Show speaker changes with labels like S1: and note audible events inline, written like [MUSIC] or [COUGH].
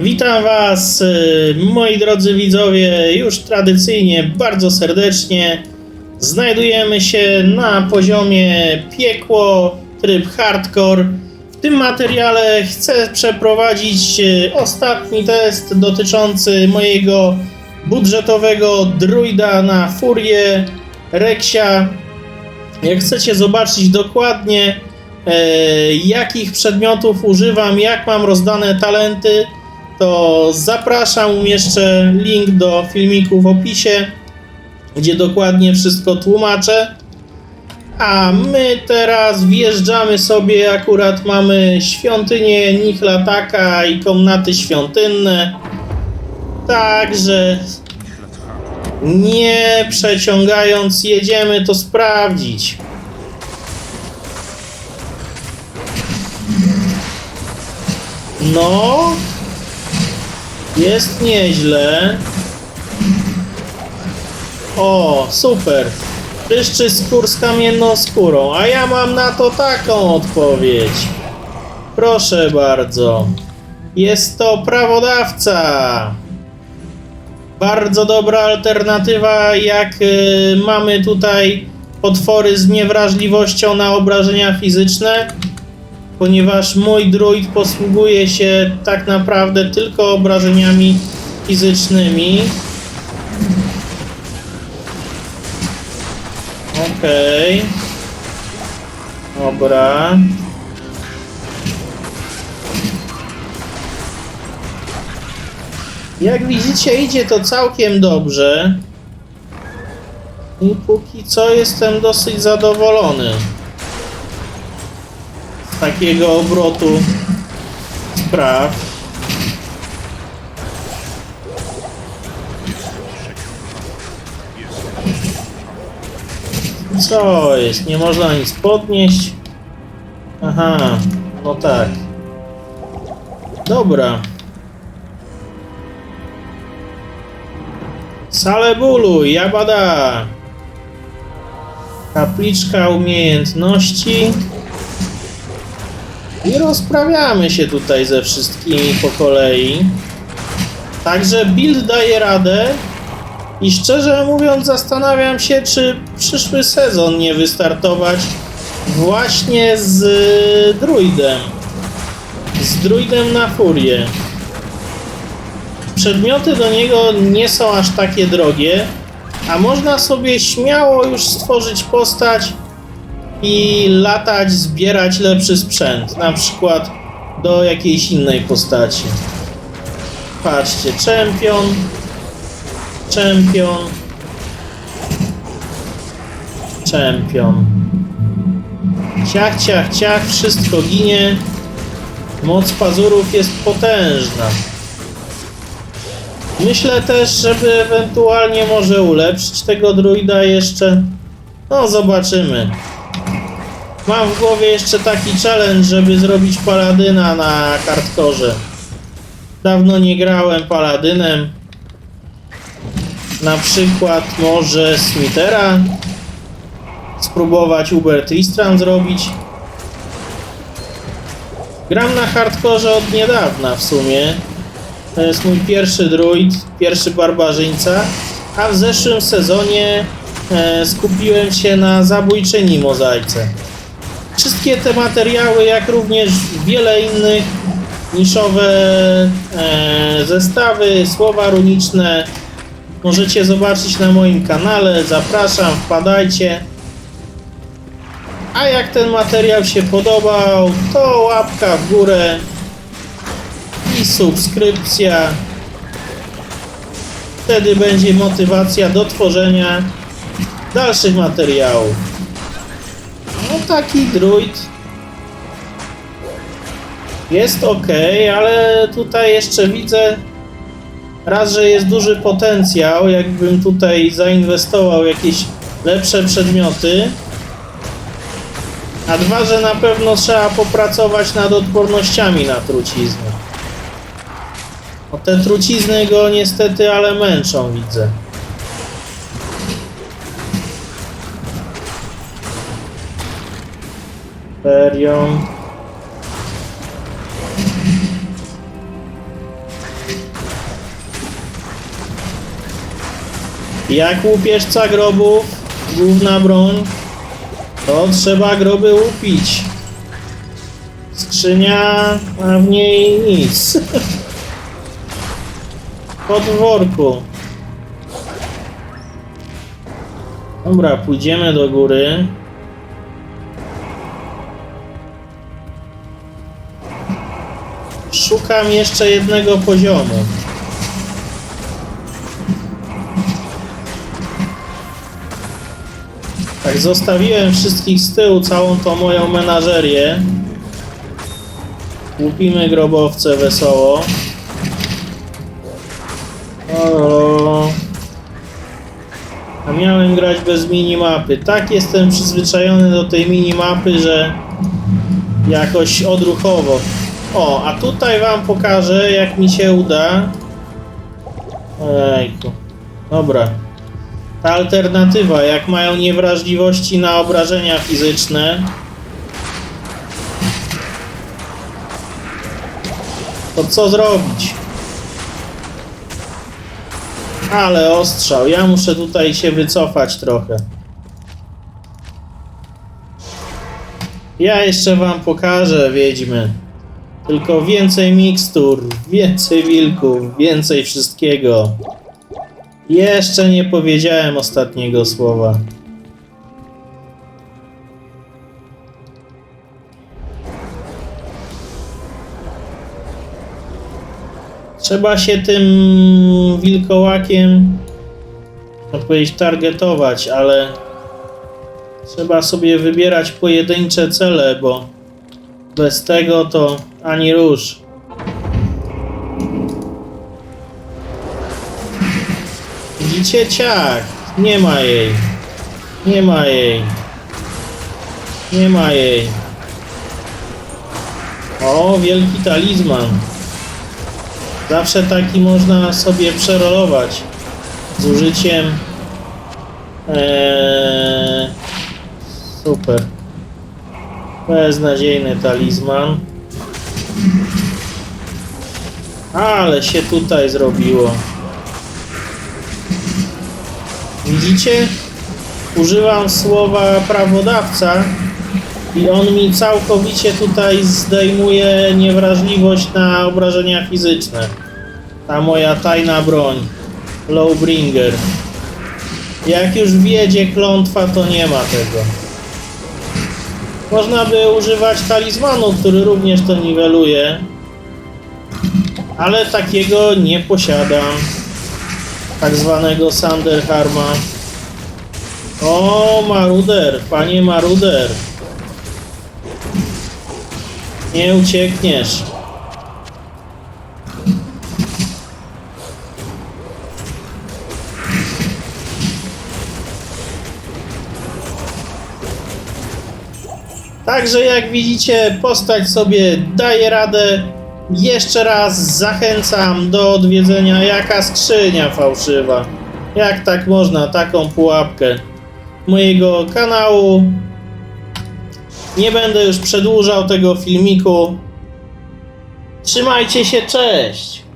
S1: Witam Was, y, moi drodzy widzowie, już tradycyjnie bardzo serdecznie. Znajdujemy się na poziomie piekło, tryb hardcore. W tym materiale chcę przeprowadzić y, ostatni test dotyczący mojego budżetowego druida na furię Rexia. Jak chcecie zobaczyć dokładnie, e, jakich przedmiotów używam, jak mam rozdane talenty, to zapraszam. Umieszczę link do filmiku w opisie, gdzie dokładnie wszystko tłumaczę. A my teraz wjeżdżamy sobie, akurat mamy świątynię Nichlataka i komnaty świątynne. Także nie przeciągając, jedziemy to sprawdzić. No, jest nieźle. O, super. Pryszczy skór z kamienną skórą, a ja mam na to taką odpowiedź. Proszę bardzo. Jest to prawodawca. Bardzo dobra alternatywa, jak y, mamy tutaj potwory z niewrażliwością na obrażenia fizyczne, ponieważ mój druid posługuje się tak naprawdę tylko obrażeniami fizycznymi. Okej. Dobra. Jak widzicie, idzie to całkiem dobrze. I póki co jestem dosyć zadowolony takiego obrotu spraw. Co jest? Nie można nic podnieść? Aha, no tak. Dobra. Sale bólu, jabada. Kapliczka umiejętności. I rozprawiamy się tutaj ze wszystkimi po kolei. Także build daje radę. I szczerze mówiąc, zastanawiam się, czy przyszły sezon nie wystartować właśnie z druidem. Z druidem na furię. Przedmioty do niego nie są aż takie drogie, a można sobie śmiało już stworzyć postać i latać, zbierać lepszy sprzęt, na przykład do jakiejś innej postaci. Patrzcie, czempion, czempion, czempion. Ciach, ciach, ciach, wszystko ginie. Moc pazurów jest potężna. Myślę też, żeby ewentualnie może ulepszyć tego druida jeszcze. No, zobaczymy. Mam w głowie jeszcze taki challenge, żeby zrobić paladyna na kartkorze. Dawno nie grałem paladynem. Na przykład może Smithera spróbować Uber Tristram zrobić. Gram na hardkorze od niedawna w sumie. To jest mój pierwszy druid, pierwszy barbarzyńca, a w zeszłym sezonie e, skupiłem się na zabójczyni mozaice. Wszystkie te materiały, jak również wiele innych niszowe e, zestawy, słowa runiczne możecie zobaczyć na moim kanale. Zapraszam, wpadajcie. A jak ten materiał się podobał, to łapka w górę i subskrypcja. Wtedy będzie motywacja do tworzenia dalszych materiałów. Taki druid jest ok, ale tutaj jeszcze widzę raz, że jest duży potencjał, jakbym tutaj zainwestował jakieś lepsze przedmioty. A dwa, że na pewno trzeba popracować nad odpornościami na trucizny. No te trucizny go niestety, ale męczą, widzę. Serio? Jak łupieżca grobów, główna broń, to trzeba groby łupić. Skrzynia, a w niej nic. [LAUGHS] Pod worku. Dobra, pójdziemy do góry. Szukam jeszcze jednego poziomu. Tak, zostawiłem wszystkich z tyłu, całą tą moją menażerię. Łupimy grobowce wesoło. O, a miałem grać bez minimapy. Tak jestem przyzwyczajony do tej minimapy, że jakoś odruchowo. O, a tutaj wam pokażę, jak mi się uda. Ejku. Dobra. Ta alternatywa, jak mają niewrażliwości na obrażenia fizyczne, to co zrobić? Ale ostrzał, ja muszę tutaj się wycofać trochę. Ja jeszcze wam pokażę, wiedźmy. Tylko więcej mikstur, więcej wilków, więcej wszystkiego. Jeszcze nie powiedziałem ostatniego słowa. Trzeba się tym wilkołakiem, można targetować, ale trzeba sobie wybierać pojedyncze cele, bo bez tego to ani rusz. Widzicie ciach? Nie ma jej. Nie ma jej. Nie ma jej. O, wielki talizman. Zawsze taki można sobie przerolować z użyciem. Eee, super. Beznadziejny talizman. Ale się tutaj zrobiło. Widzicie? Używam słowa prawodawca i on mi całkowicie tutaj zdejmuje niewrażliwość na obrażenia fizyczne. Ta moja tajna broń. Lowbringer. Jak już wjedzie klątwa, to nie ma tego. Można by używać talizmanu, który również to niweluje. Ale takiego nie posiadam. Tak zwanego Sanderharma. O, Maruder, panie Maruder. Nie uciekniesz. Także jak widzicie, postać sobie daje radę. Jeszcze raz zachęcam do odwiedzenia jaka skrzynia fałszywa. Jak tak można taką pułapkę mojego kanału. Nie będę już przedłużał tego filmiku. Trzymajcie się, cześć!